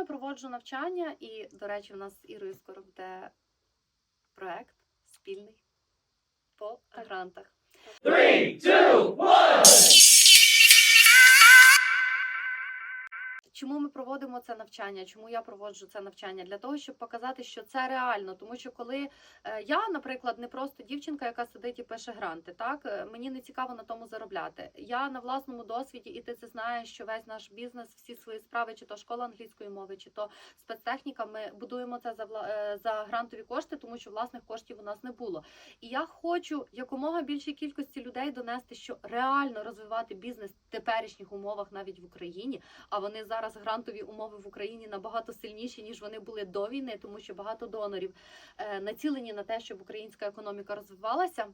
я проводжу навчання, і, до речі, в нас з Ірою скоро буде проект спільний по Так. грантах. Three, two, one. Чому ми проводимо це навчання? Чому я проводжу це навчання? Для того, щоб показати, що це реально. Тому що коли е, я, наприклад, не просто дівчинка, яка сидить і пише гранти, так е, мені не цікаво на тому заробляти. Я на власному досвіді, і ти це знаєш, що весь наш бізнес, всі свої справи, чи то школа англійської мови, чи то спецтехніка, ми будуємо це за е, за грантові кошти, тому що власних коштів у нас не було. І я хочу якомога більшій кількості людей донести, що реально розвивати бізнес в теперішніх умовах навіть в Україні. А вони зараз грантові умови в Україні набагато сильніші ніж вони були до війни, тому що багато донорів е, націлені на те, щоб українська економіка розвивалася.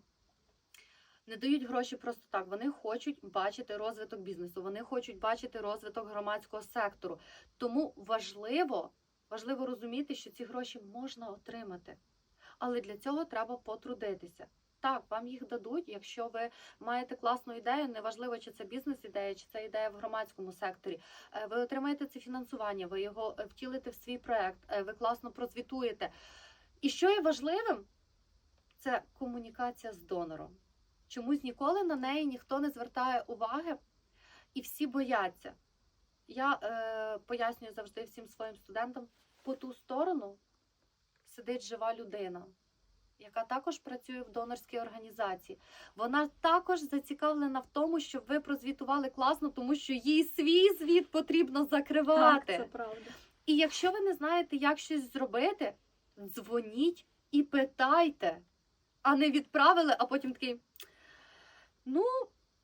Не дають гроші просто так. Вони хочуть бачити розвиток бізнесу, вони хочуть бачити розвиток громадського сектору. Тому важливо, важливо розуміти, що ці гроші можна отримати. Але для цього треба потрудитися. Так, вам їх дадуть, якщо ви маєте класну ідею, неважливо, чи це бізнес-ідея, чи це ідея в громадському секторі. Е, Ви отримаєте це фінансування, ви його е, втілите в свій проект, е, ви класно прозвітуєте. І що є важливим, це комунікація з донором. Чомусь ніколи на неї ніхто не звертає уваги, і всі бояться. Я е, пояснюю завжди всім своїм студентам: по ту сторону сидить жива людина, яка також працює в донорській організації. Вона також зацікавлена в тому, щоб ви прозвітували класно, тому що їй свій звіт потрібно закривати. Так, це правда. І якщо ви не знаєте, як щось зробити, дзвоніть і питайте, а не відправили, а потім такий. Ну,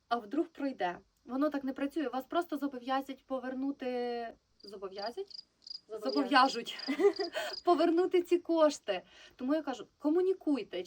а вдруг пройде. Воно так не працює. Вас просто зобов'язять повернути. Зобов'язять? Зобов'яжуть повернути ці кошти. Тому я кажу, комунікуйте.